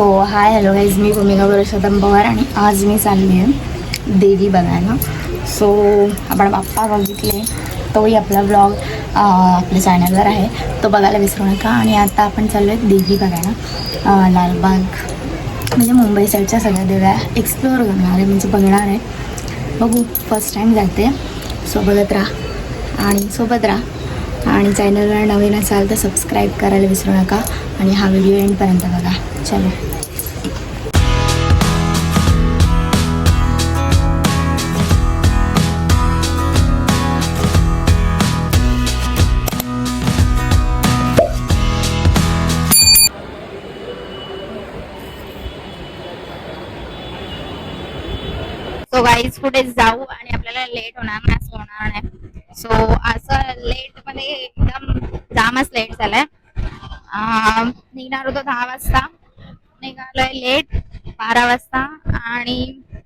So hi hello guys मी भूमिका पुरुषोत्तम पवार आणि आज मी चालली आहे देवी बघायला. सो आपण बाप्पा बघितले. तोही आपला ब्लॉग आपल्या चॅनलवर आहे. तो बघायला विसरू नका. आणि आता आपण चाललो आहे देवी बघायला. लालबाग म्हणजे मुंबई साईडच्या सगळ्या देव्या एक्सप्लोअर करणार आहे. म्हणजे बघणार आहे. बघू फर्स्ट टाईम जाते. सो बघत राहा. आणि सोबत राहा. आणि चॅनलवर नवीन असाल तर सबस्क्राईब करायला विसरू नका आणि हा व्हिडिओ एंडपर्यंत बघा. चलो. सो गाईज कुठे जाऊ आणि आपल्याला लेट होणार नाही असं होणार नाही. सो असं लेट जामच लेट झालाय. निघणार होतो दहा वाजता. निघालोय लेट बारा वाजता आणि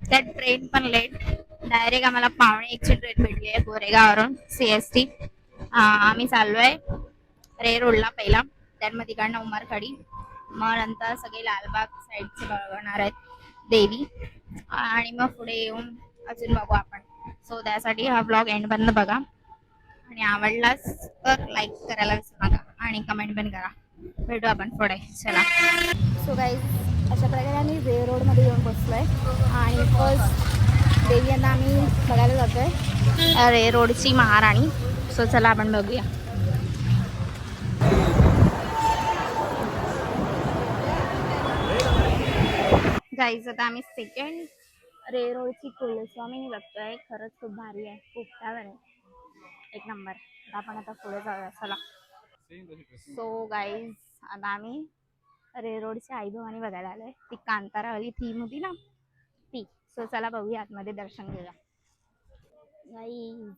त्यात ट्रेन पण लेट डायरेक्ट आम्हाला पावणे एकची ट्रेन भेटली आहे गोरेगाववरून सी एस टी आम्ही चाललोय रे रोडला पहिला. त्यात मग तिकडनं उमरखडी मग नंतर सगळे लालबाग साईडचे बघणार आहेत देवी. आणि मग पुढे येऊन अजून बघू आपण. सो त्यासाठी हा ब्लॉग एंड पर्यंत बघा. आणि आवडलाच तर लाईक करायला विसरू नका आणि कमेंट पण करा. भेटू आपण पुढे. चला. सो गाईज अशा प्रकारे आम्ही रे रोडमध्ये येऊन बसलोय. आणि फर्स्ट देवी यांना आम्ही बघायला जातोय. रे रोडची महाराणी. सो चला आपण बघूया. गाईज आता आम्ही सेकंड रे रोडची कुलस्वामीनी बघतोय. खरंच खूप भारी आहे. खूप आहे. एक नंबर. आपण आता पुढे जाऊया. चला. सो गाईज आता आम्ही रे रोडची आई भवानी बघायला आलोय. ती कांतारावाली थीम होती ना? ती. सो चला बघूया. आतमध्ये दर्शन घेऊया. गाईज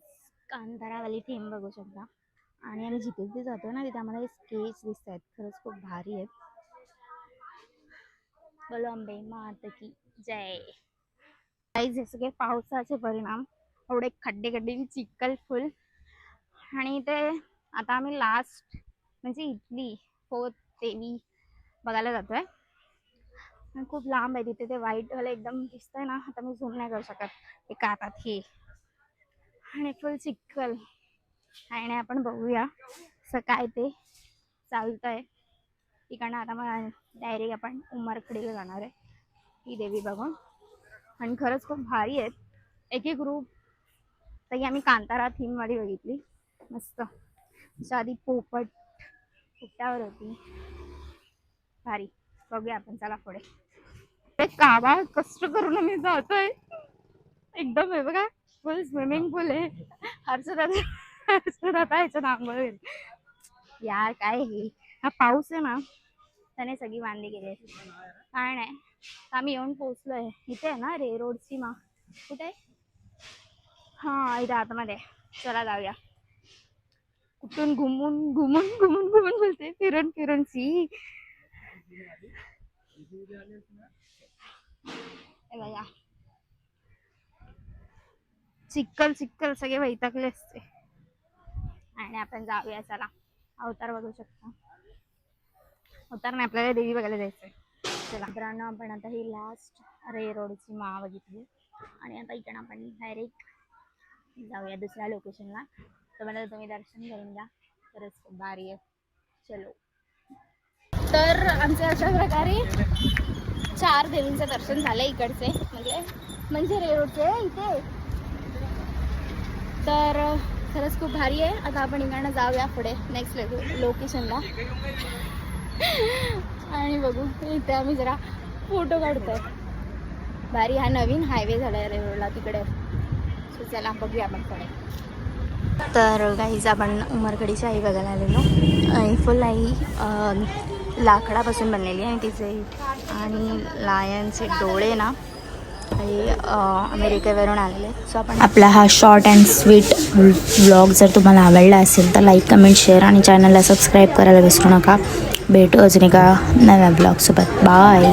कांतारावाली थीम बघू शकता. आणि आम्ही जिथे जिथे जातो ना तिथे आम्हाला स्केच दिसत आहेत खरंच खूप भारी आहेत. बोलो अंबे मात की जय. काही हे सगळे पावसाचे परिणाम. एवढे खड्डे खड्डे चिखल फुल. आणि ते आता आम्ही लास्ट म्हणजे इथली फोर्थ देवी बघायला जातोय. आहे खूप लांब आहे तिथे ते व्हाईट वाले एकदम दिसतंय ना आता मी झूम नाही करू शकत. एका हातात हे. आणि फुल चिखल. आणि आपण बघूया असं काय ते चालतंय. तिकडनं आता मग डायरेक्ट आपण उमरखडीला जाणार आहे. ही देवी बघून. आणि खरंच खूप भारी आहेत. एक एक ग्रुप तरी आम्ही कांतारा थीमवाली बघितली. मस्त. आधी पोपट पोपटावर होती. भारी. बघूया आपण चला पुढे. ते कष्ट करून मी जातोय. एकदम आहे बघा. फुल स्विमिंग पूल आहे. हर्षदा हर्षदा याच्या नांगोळ यार काय हे? हा पाऊस आहे ना. त्याने सगळी बांधली गेली आहे काय नाही. आम्ही येऊन पोहोचलोय. इथे आहे ना रे रोडची मा कुठे? हा इथे आतमध्ये. चला जाऊया. कुठून घुमून घुमून घुमून घुमून बोलते फिरून फिरून सी. चिक्कल चिक्कल सगळे वैतागले असते. आणि आपण जाऊया चला. अवतार बघू शकता. अवतार नाही आपल्याला देवी बघायला जायचंय. चला. मित्रांनो आपण आता ही लास्ट रे रोडची मा बघितली. आणि आता इकडं आपण डायरेक्ट जाऊया दुसऱ्या लोकेशनला तर मला तुम्ही दर्शन घेऊन द्या खरंच खूप भारी आहे. चलो. तर आमचे अशा प्रकारे चार देवींचं दर्शन झालं इकडचे. म्हणजे म्हणजे रे इथे. तर खरंच खूप भारी आहे. आता आपण इकडनं जाऊया पुढे. नेक्स्ट लोकेशनला आणि बघू. इथे आम्ही जरा फोटो काढतोय. भारी हा नवीन हायवे झालाय रेल्वेला तिकडे. सो चला बघूया आपण पुढे. तर काहीच आपण उमरकडीची आई बघायला आलेलो. आणि फुल आई लाकडापासून बनलेली आहे तिचे. आणि लायनचे डोळे ना हे अमेरिकेवरून आलेले. सो आपण आपला हा शॉर्ट अँड स्वीट ब्लॉग जर तुम्हाला आवडला असेल तर लाईक कमेंट शेअर आणि चॅनलला सबस्क्राईब करायला विसरू नका. भेटू अजून एका नव्या ब्लॉगसोबत बाय